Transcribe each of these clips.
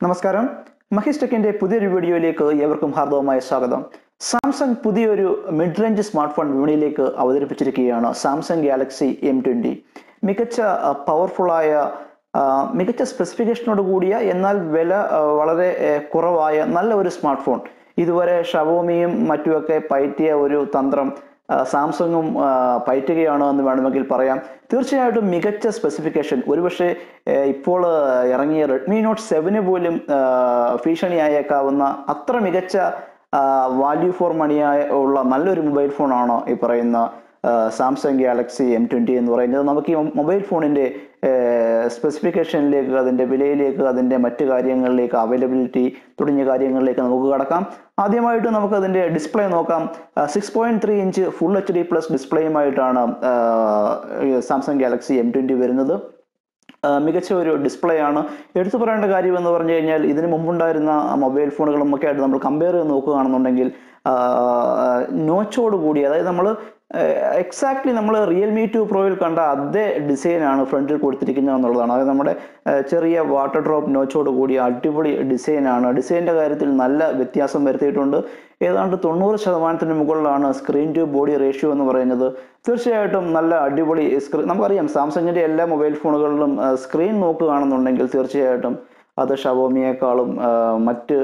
നമസ്കാരം. മഹേഷ് ടെക്കിന്റെ പുതിയൊരു വീഡിയോയിലേക്ക് ഏവർക്കും ഹാർദവമായ സ്വാഗതം. സാംസങ് പുതിയൊരു മിഡ് റേഞ്ച് സ്മാർട്ട് ഫോൺ വിപണിയിലേക്ക് അവതരിപ്പിച്ചിരിക്കുകയാണ് സാംസങ് ഗാലക്സി എം ട്വന്റി മികച്ച പവർഫുള്ളായ മികച്ച സ്പെസിഫിക്കേഷനോട് കൂടിയ എന്നാൽ വില വളരെ കുറവായ നല്ല ഒരു സ്മാർട്ട് ഫോൺ ഇതുവരെ ഷവോമിയും മറ്റുമൊക്കെ പയറ്റിയ ഒരു തന്ത്രം സാംസങ്ങും പയറ്റുകയാണോ എന്ന് വേണമെങ്കിൽ പറയാം. തീർച്ചയായിട്ടും മികച്ച സ്പെസിഫിക്കേഷൻ ഒരുപക്ഷെ ഇപ്പോൾ ഇറങ്ങിയ റെഡ്മി നോട്ട് സെവന് പോലും ഭീഷണിയായേക്കാവുന്ന അത്ര മികച്ച വാല്യൂ ഫോർ മണിയായ ഉള്ള നല്ലൊരു മൊബൈൽ ഫോണാണോ ഈ പറയുന്ന സാംസങ് ഗാലക്സി എം ട്വന്റി എന്ന് പറയുന്നത്? നമുക്ക് ഈ മൊബൈൽ ഫോണിന്റെ സ്പെസിഫിക്കേഷനിലേക്ക് അതിന്റെ വിലയിലേക്ക് അതിന്റെ മറ്റ് കാര്യങ്ങളിലേക്ക് അവൈലബിലിറ്റി തുടങ്ങിയ കാര്യങ്ങളിലേക്ക് നമുക്ക് കടക്കാം. ആദ്യമായിട്ട് നമുക്ക് അതിന്റെ ഡിസ്പ്ലേ നോക്കാം. Six point three inch full H D plus ഡിസ്പ്ലേയുമായിട്ടാണ് Samsung Galaxy M twenty വരുന്നത്. മികച്ച ഒരു ഡിസ്പ്ലേ ആണ്. എടുത്തു പറയേണ്ട കാര്യം എന്ന് പറഞ്ഞു കഴിഞ്ഞാൽ ഇതിന് മുമ്പുണ്ടായിരുന്ന മൊബൈൽ ഫോണുകളും ഒക്കെ ആയിട്ട് നമ്മൾ കമ്പയർ ചെയ്ത് നോക്കുകയാണെന്നുണ്ടെങ്കിൽ നോച്ചോട് കൂടി അതായത് നമ്മൾ എക്സാക്ട്ലി നമ്മൾ റിയൽമി ടു പ്രോയിൽ കണ്ട അതേ ഡിസൈനാണ് ഫ്രണ്ടിൽ കൊടുത്തിരിക്കുന്നത് എന്നുള്ളതാണ്. അതായത് നമ്മുടെ ചെറിയ വാട്ടർ ഡ്രോപ്പ് നോച്ചോട് കൂടി അടിപൊളി ഡിസൈനാണ് ഡിസൈന്റെ കാര്യത്തിൽ നല്ല വ്യത്യാസം വരുത്തിയിട്ടുണ്ട്. ഏതാണ്ട് തൊണ്ണൂറ് ശതമാനത്തിന് മുകളിലാണ് സ്ക്രീൻ ടു ബോഡി റേഷ്യോ എന്ന് പറയുന്നത്. തീർച്ചയായിട്ടും നല്ല അടിപൊളി സ്ക്രീൻ നമുക്കറിയാം സാംസങ്ങിന്റെ എല്ലാ മൊബൈൽ ഫോണുകളിലും സ്ക്രീൻ നോക്കുകയാണെന്നുണ്ടെങ്കിൽ തീർച്ചയായിട്ടും അത് ഷവോമിയേക്കാളും മറ്റ്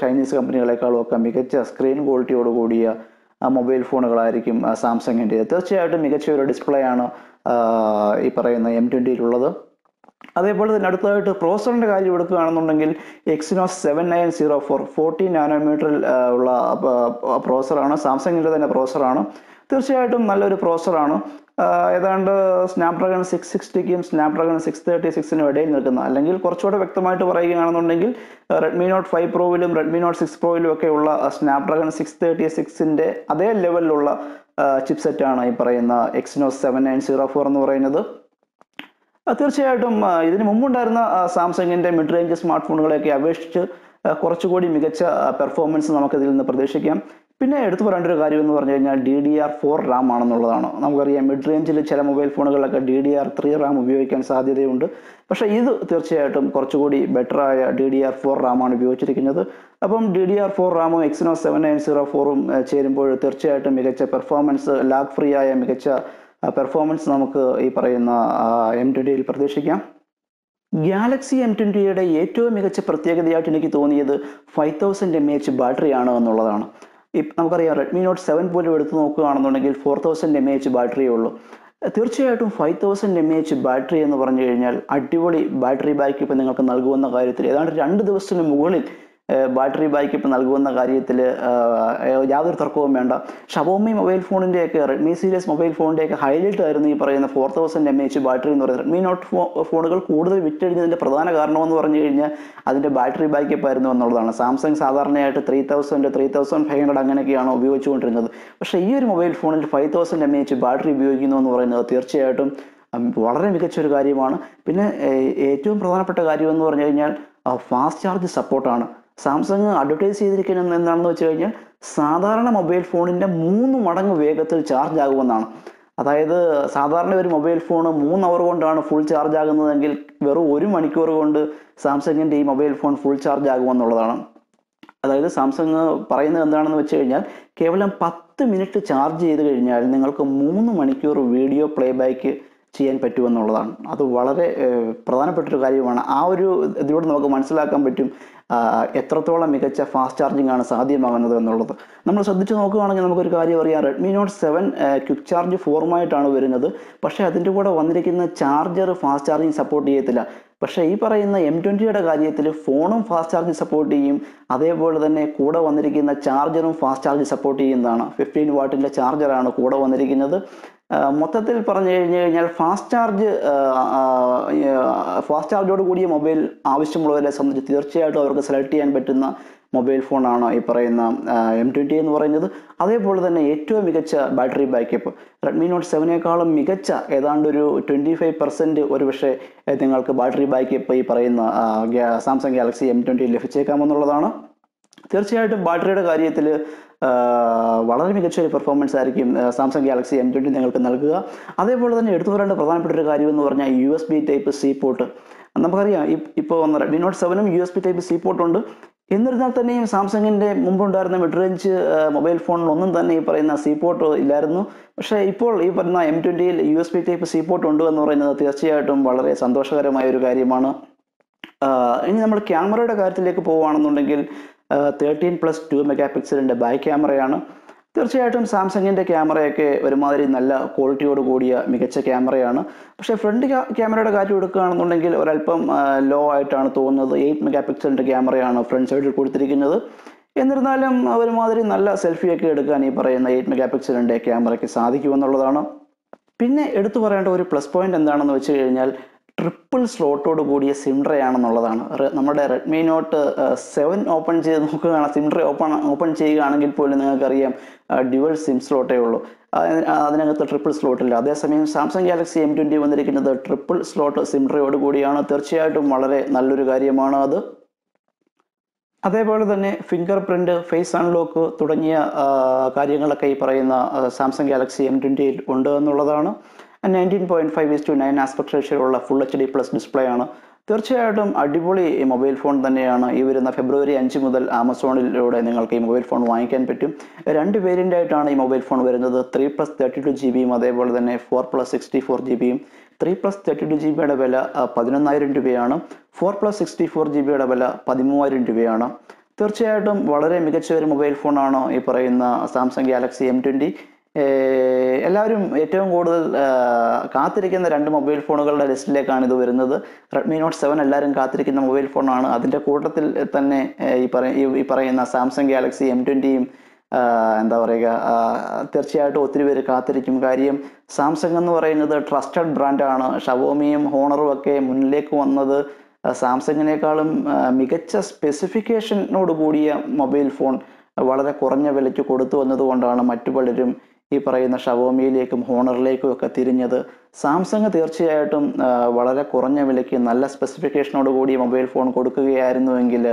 ചൈനീസ് കമ്പനികളെക്കാളും ഒക്കെ മികച്ച സ്ക്രീൻ ക്വാളിറ്റിയോട് കൂടിയ മൊബൈൽ ഫോണുകളായിരിക്കും സാംസങ്ങിന്റെ. തീർച്ചയായിട്ടും മികച്ച ഒരു ഡിസ്പ്ലേ ആണ് ഈ പറയുന്ന എം ട്വന്റിയിലുള്ളത് അതേപോലെ തന്നെ അടുത്തതായിട്ട് പ്രോസറിന്റെ കാര്യം എടുക്കുകയാണെന്നുണ്ടെങ്കിൽ Exynos seven nine zero four forty നാനോമീറ്ററിൽ ഉള്ള പ്രോസറാണ് സാംസങ്ങിന്റെ തന്നെ പ്രോസറാണ് തീർച്ചയായിട്ടും നല്ലൊരു പ്രോസറാണ് ഏതാണ്ട് സ്നാപ്ഡ്രാഗൺ സിക്സ് സിക്സ്റ്റിക്കും സ്നാപ്ഡ്രാഗൺ സിക്സ് തേർട്ടി സിക്സിനും ഇടയിൽ നിൽക്കുന്ന അല്ലെങ്കിൽ കുറച്ചുകൂടെ വ്യക്തമായിട്ട് പറയുകയാണെന്നുണ്ടെങ്കിൽ റെഡ്മി നോട്ട് ഫൈവ് പ്രോയിലും റെഡ്മി നോട്ട് സിക്സ് പ്രോയിലും ഒക്കെ ഉള്ള സ്നാപ്ഡ്രാഗൺ സിക്സ് തേർട്ടി സിക്സിന്റെ അതേ ലെവലിലുള്ള ചിപ്സെറ്റാണ് ഈ പറയുന്ന Exynos seven nine zero four എന്ന് പറയുന്നത്. തീർച്ചയായിട്ടും ഇതിന് മുമ്പുണ്ടായിരുന്ന സാംസങ്ങിന്റെ മിഡ് റേഞ്ച് സ്മാർട്ട് ഫോണുകളെയൊക്കെ അപേക്ഷിച്ച് കുറച്ചുകൂടി മികച്ച പെർഫോമൻസ് നമുക്കിതിൽ നിന്ന് പ്രതീക്ഷിക്കാം. പിന്നെ എടുത്തു പറയേണ്ട ഒരു കാര്യം എന്ന് പറഞ്ഞു കഴിഞ്ഞാൽ D D R four RAM ആണെന്നുള്ളതാണ്. നമുക്കറിയാം മിഡ് റേഞ്ചിൽ ചില mobile ഫോണുകളിലൊക്കെ D D R three RAM ഉപയോഗിക്കാൻ സാധ്യതയുണ്ട്. പക്ഷേ ഇത് തീർച്ചയായിട്ടും കുറച്ചുകൂടി ബെറ്ററായ ഡി ഡി ആർ ഫോർ റാമാണ് ഉപയോഗിച്ചിരിക്കുന്നത്. അപ്പം ഡി ഡി ആർ ഫോർ റാമും എക്സിനോ സെവൻ നയൻ സീറോ ഫോറും ചേരുമ്പോൾ തീർച്ചയായിട്ടും മികച്ച പെർഫോമൻസ് ലാഗ് ഫ്രീ ആയ മികച്ച പെർഫോമൻസ് നമുക്ക് ഈ പറയുന്ന എം ട്വന്റിയിൽ പ്രതീക്ഷിക്കാം. ഗാലക്സി എം ട്വന്റിയുടെ ഏറ്റവും മികച്ച പ്രത്യേകതയായിട്ട് എനിക്ക് തോന്നിയത് ഫൈവ് തൗസൻഡ് എം എച്ച് ബാറ്ററിയാണ് എന്നുള്ളതാണ്. ഇപ്പം നമുക്കറിയാം റെഡ്മി നോട്ട് സെവൻ പോലും എടുത്ത് നോക്കുകയാണെന്നുണ്ടെങ്കിൽ ഫോർ തൗസൻഡ് എം എച്ച് ബാറ്ററിയേ ഉള്ളൂ. തീർച്ചയായിട്ടും five thousand M H battery എന്ന് പറഞ്ഞു കഴിഞ്ഞാൽ അടിപൊളി ബാറ്ററി ബാക്കപ്പ് നിങ്ങൾക്ക് നൽകുമെന്ന കാര്യത്തിൽ ഏതാണ്ട് രണ്ട് ദിവസത്തിന് മുകളിൽ ബാറ്ററി ബാക്കപ്പ് നൽകുമെന്ന കാര്യത്തിൽ യാതൊരു തർക്കവും വേണ്ട. ഷവോമി മൊബൈൽ ഫോണിന്റെയൊക്കെ റെഡ്മി സീരീസ് മൊബൈൽ ഫോണിന്റെയൊക്കെ ഹൈലൈറ്റ് ആയിരുന്നു ഈ പറയുന്ന four thousand M H battery എന്ന് പറയുന്നത്. റെഡ്മി നോട്ട് ഫോണുകൾ കൂടുതൽ വിറ്റഴിഞ്ഞതിന്റെ പ്രധാന കാരണമെന്ന് പറഞ്ഞു കഴിഞ്ഞാൽ അതിന്റെ ബാറ്ററി ബാക്കപ്പ് ആയിരുന്നു എന്നുള്ളതാണ്. സാംസങ് സാധാരണയായിട്ട് three thousand three thousand five hundred അങ്ങനെയൊക്കെയാണ് ഉപയോഗിച്ചുകൊണ്ടിരുന്നത്. പക്ഷേ ഈ ഒരു മൊബൈൽ ഫോണിൽ five thousand M H battery ഉപയോഗിക്കുന്നു എന്ന് പറയുന്നത് തീർച്ചയായിട്ടും വളരെ മികച്ച ഒരു കാര്യമാണ്. പിന്നെ ഏറ്റവും പ്രധാനപ്പെട്ട കാര്യം എന്ന് പറഞ്ഞു കഴിഞ്ഞാൽ ഫാസ്റ്റ് ചാർജ് സപ്പോർട്ടാണ് സാംസങ് അഡ്വർടൈസ് ചെയ്തിരിക്കുന്നത് എന്താണെന്ന് വെച്ച് കഴിഞ്ഞാൽ സാധാരണ മൊബൈൽ ഫോണിന്റെ മൂന്ന് മടങ്ങ് വേഗത്തിൽ ചാർജ് ആകുമെന്നാണ്. അതായത് സാധാരണ ഒരു മൊബൈൽ ഫോൺ മൂന്ന് അവർ കൊണ്ടാണ് ഫുൾ ചാർജ് ആകുന്നതെങ്കിൽ വെറും ഒരു മണിക്കൂർ കൊണ്ട് സാംസങ്ങിന്റെ ഈ മൊബൈൽ ഫോൺ ഫുൾ ചാർജ് ആകുമെന്നുള്ളതാണ്. അതായത് സാംസങ് പറയുന്നത് എന്താണെന്ന് വെച്ച് കഴിഞ്ഞാൽ കേവലം പത്ത് മിനിറ്റ് ചാർജ് ചെയ്ത് കഴിഞ്ഞാൽ നിങ്ങൾക്ക് മൂന്ന് മണിക്കൂർ വീഡിയോ പ്ലേ ബാക്ക് ചെയ്യാൻ പറ്റുമെന്നുള്ളതാണ്. അത് വളരെ പ്രധാനപ്പെട്ടൊരു കാര്യമാണ്. ആ ഒരു ഇതിലൂടെ നമുക്ക് മനസ്സിലാക്കാൻ പറ്റും എത്രത്തോളം മികച്ച ഫാസ്റ്റ് ചാർജിംഗ് ആണ് സാധ്യമാകുന്നത് എന്നുള്ളത്. നമ്മൾ ശ്രദ്ധിച്ച് നോക്കുകയാണെങ്കിൽ നമുക്കൊരു കാര്യം അറിയാം. Redmi note seven quick charge ഫോറുമായിട്ടാണ് വരുന്നത്. പക്ഷേ അതിന്റെ കൂടെ വന്നിരിക്കുന്ന ചാർജർ ഫാസ്റ്റ് ചാർജിങ് സപ്പോർട്ട് ചെയ്യത്തില്ല. പക്ഷേ ഈ പറയുന്ന എം ട്വന്റിയുടെ കാര്യത്തിൽ ഫോണും ഫാസ്റ്റ് ചാർജ് സപ്പോർട്ട് ചെയ്യും. അതേപോലെ തന്നെ കൂടെ വന്നിരിക്കുന്ന ചാർജറും ഫാസ്റ്റ് ചാർജ് സപ്പോർട്ട് ചെയ്യുന്നതാണ്. ഫിഫ്റ്റീൻ വാട്ടിന്റെ ചാർജറാണ് കൂടെ വന്നിരിക്കുന്നത്. മൊത്തത്തിൽ പറഞ്ഞു കഴിഞ്ഞു കഴിഞ്ഞാൽ ഫാസ്റ്റ് ചാർജ് ഫാസ്റ്റ് ചാർജോട് കൂടിയ മൊബൈൽ ആവശ്യമുള്ളവരെ സംബന്ധിച്ച് തീർച്ചയായിട്ടും അവർക്ക് സെലക്ട് ചെയ്യാൻ പറ്റുന്ന മൊബൈൽ ഫോണാണ് ഈ പറയുന്ന എം ട്വന്റി എന്ന് പറയുന്നത്. അതേപോലെ തന്നെ ഏറ്റവും മികച്ച ബാറ്ററി ബാക്കപ്പ് റെഡ്മി നോട്ട് സെവനേക്കാളും മികച്ച ഏതാണ്ട് ഒരു ട്വന്റി ഫൈവ് പെർസെന്റ് ഒരു പക്ഷേ നിങ്ങൾക്ക് ബാറ്ററി ബാക്കപ്പ് ഈ പറയുന്ന സാംസങ് ഗാലക്സി എം ട്വന്റി ലഭിച്ചേക്കാമെന്നുള്ളതാണ്. തീർച്ചയായിട്ടും ബാറ്ററിയുടെ കാര്യത്തിൽ വളരെ മികച്ച ഒരു പെർഫോമൻസ് ആയിരിക്കും സാംസങ് ഗാലക്സി എം ട്വന്റി നിങ്ങൾക്ക് നൽകുക. അതേപോലെ തന്നെ എടുത്തു പറയേണ്ട പ്രധാനപ്പെട്ട ഒരു കാര്യം എന്ന് പറഞ്ഞാൽ U S B type C port നമുക്കറിയാം ഇപ്പോൾ വന്ന Redmi note സെവനും U S B type C port ഉണ്ട്. എന്നിരുന്നാൽ തന്നെയും സാംസങ്ങിന്റെ മുമ്പുണ്ടായിരുന്ന മിഡ് റേഞ്ച് മൊബൈൽ ഫോണിലൊന്നും തന്നെ ഈ പറയുന്ന സി പോർട്ട് ഇല്ലായിരുന്നു. പക്ഷേ ഇപ്പോൾ ഈ പറയുന്ന M ട്വന്റിയിൽ U S B type C port ഉണ്ട് എന്ന് പറയുന്നത് തീർച്ചയായിട്ടും വളരെ സന്തോഷകരമായ ഒരു കാര്യമാണ്. ഇനി നമ്മൾ ക്യാമറയുടെ കാര്യത്തിലേക്ക് പോവുകയാണെന്നുണ്ടെങ്കിൽ തേർട്ടീൻ പ്ലസ് ടു മെഗാ പിക്സലിന്റെ ബാക്ക് ക്യാമറയാണ് തീർച്ചയായിട്ടും സാംസങ്ങിന്റെ ക്യാമറയൊക്കെ ഒരുമാതിരി നല്ല ക്വാളിറ്റിയോട് കൂടിയ മികച്ച ക്യാമറയാണ്. പക്ഷേ ഫ്രണ്ട് ക്യാമറയുടെ കാര്യം എടുക്കുകയാണെന്നുണ്ടെങ്കിൽ ഒരല്പം ലോ ആയിട്ടാണ് തോന്നുന്നത്. എയ്റ്റ് മെഗാ പിക്സലിന്റെ ക്യാമറയാണ് ഫ്രണ്ട് സൈഡിൽ കൊടുത്തിരിക്കുന്നത്. എന്നിരുന്നാലും ഒരുമാതിരി നല്ല സെൽഫിയൊക്കെ എടുക്കാൻ ഈ പറയുന്ന എയ്റ്റ് മെഗാ പിക്സലിന്റെ ക്യാമറയ്ക്ക് സാധിക്കുമെന്നുള്ളതാണ്. പിന്നെ എടുത്തു പറയേണ്ട ഒരു പ്ലസ് പോയിന്റ് എന്താണെന്ന് വെച്ച് കഴിഞ്ഞാൽ ട്രിപ്പിൾ സ്ലോട്ടോട് കൂടിയ സിംഡ്രയാണെന്നുള്ളതാണ് നമ്മുടെ റെഡ്മി നോട്ട് സെവൻ ഓപ്പൺ ചെയ്ത് നോക്കുകയാണ് സിംഡ്ര ഓപ്പൺ ഓപ്പൺ ചെയ്യുകയാണെങ്കിൽ പോലും നിങ്ങൾക്കറിയാം ഡ്യുവൽ സിം സ്ലോട്ടേ ഉള്ളൂ. അതിനകത്ത് ട്രിപ്പിൾ സ്ലോട്ടില്ല അതേസമയം സാംസങ് ഗാലക്സി എം ട്വന്റി വന്നിരിക്കുന്നത് ട്രിപ്പിൾ സ്ലോട്ട് സിംഡ്രയോട് കൂടിയാണ്. തീർച്ചയായിട്ടും വളരെ നല്ലൊരു കാര്യമാണ് അത്. അതേപോലെ തന്നെ ഫിംഗർ പ്രിന്റ് ഫേസ് അൺലോക്ക് തുടങ്ങിയ കാര്യങ്ങളൊക്കെ ഈ പറയുന്ന സാംസങ് ഗാലക്സി എം ട്വന്റിയിൽ ഉണ്ട് എന്നുള്ളതാണ്. Nineteen point five is to nine aspect റേഷ്യോയുള്ള full H D plus display ആണ്. തീർച്ചയായിട്ടും അടിപൊളി മൊബൈൽ ഫോൺ തന്നെയാണ്. ഈ വരുന്ന ഫെബ്രുവരി അഞ്ച് മുതൽ ആമസോണിലൂടെ നിങ്ങൾക്ക് ഈ മൊബൈൽ ഫോൺ വാങ്ങിക്കാൻ പറ്റും. രണ്ട് വേരിയന്റ് ആയിട്ടാണ് ഈ മൊബൈൽ ഫോൺ വരുന്നത്. Three plus thirty two G ബിയും അതേപോലെ തന്നെ four plus sixty four G ബിയും three plus thirty two G ബിയുടെ വില പതിനൊന്നായിരം രൂപയാണ്. Four plus sixty four G ബിയുടെ വില പതിമൂവായിരം രൂപയാണ്. തീർച്ചയായിട്ടും വളരെ മികച്ച ഒരു മൊബൈൽ ഫോണാണ് ഈ പറയുന്ന സാംസങ് ഗാലക്സി എം ട്വന്റി എല്ലാവരും ഏറ്റവും കൂടുതൽ കാത്തിരിക്കുന്ന രണ്ട് മൊബൈൽ ഫോണുകളുടെ ലിസ്റ്റിലേക്കാണ് ഇത് വരുന്നത്. റെഡ്മി നോട്ട് സെവൻ എല്ലാവരും കാത്തിരിക്കുന്ന മൊബൈൽ ഫോണാണ്. അതിന്റെ കൂട്ടത്തിൽ തന്നെ ഈ പറയ ഈ പറയുന്ന സാംസങ് ഗാലക്സി എം ട്വന്റിയും എന്താ പറയുക തീർച്ചയായിട്ടും ഒത്തിരി പേര് കാത്തിരിക്കും. കാര്യം സാംസങ് എന്ന് പറയുന്നത് ട്രസ്റ്റഡ് ബ്രാൻഡാണ് ഷവോമിയും ഹോണറും ഒക്കെ മുന്നിലേക്ക് വന്നത് സാംസങ്ങിനേക്കാളും മികച്ച സ്പെസിഫിക്കേഷനോട് കൂടിയ മൊബൈൽ ഫോൺ വളരെ കുറഞ്ഞ വിലയ്ക്ക് കൊടുത്തു വന്നതുകൊണ്ടാണ് മറ്റു പലരും ഈ പറയുന്ന ഷവോമിയിലേക്കും ഹോണറിലേക്കും ഒക്കെ തിരിഞ്ഞത് സാംസങ് തീർച്ചയായിട്ടും വളരെ കുറഞ്ഞ വിലയ്ക്ക് നല്ല സ്പെസിഫിക്കേഷനോട് കൂടി മൊബൈൽ ഫോൺ കൊടുക്കുകയായിരുന്നുവെങ്കിൽ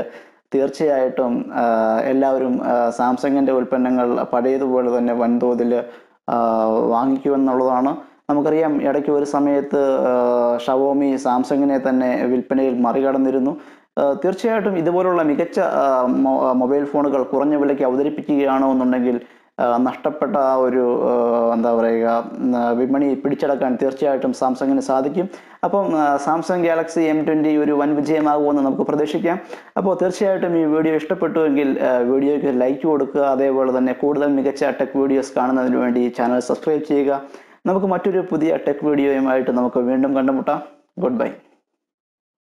തീർച്ചയായിട്ടും എല്ലാവരും സാംസങ്ങിന്റെ ഉൽപ്പന്നങ്ങൾ പഴയതുപോലെ തന്നെ വൻതോതിൽ വാങ്ങിക്കുമെന്നുള്ളതാണ്. നമുക്കറിയാം ഇടയ്ക്ക് ഒരു സമയത്ത് ഷവോമി സാംസങ്ങിനെ തന്നെ വിൽപ്പനയിൽ മറികടന്നിരുന്നു. തീർച്ചയായിട്ടും ഇതുപോലുള്ള മികച്ച മൊബൈൽ ഫോണുകൾ കുറഞ്ഞ വിലയ്ക്ക് അവതരിപ്പിക്കുകയാണോ എന്നുണ്ടെങ്കിൽ നഷ്ടപ്പെട്ട ആ ഒരു എന്താ പറയുക വിപണി പിടിച്ചടക്കാൻ തീർച്ചയായിട്ടും സാംസങ്ങിന് സാധിക്കും. അപ്പം സാംസങ് ഗാലക്സി എം ട്വന്റി ഒരു വൻ വിജയമാകുമെന്ന് നമുക്ക് പ്രതീക്ഷിക്കാം. അപ്പോൾ തീർച്ചയായിട്ടും ഈ വീഡിയോ ഇഷ്ടപ്പെട്ടുവെങ്കിൽ വീഡിയോയ്ക്ക് ലൈക്ക് കൊടുക്കുക. അതേപോലെ തന്നെ കൂടുതൽ മികച്ച ടെക് വീഡിയോസ് കാണുന്നതിന് വേണ്ടി ചാനൽ സബ്സ്ക്രൈബ് ചെയ്യുക. നമുക്ക് മറ്റൊരു പുതിയ ടെക് വീഡിയോയുമായിട്ട് നമുക്ക് വീണ്ടും കണ്ടുമുട്ടാം. Good bye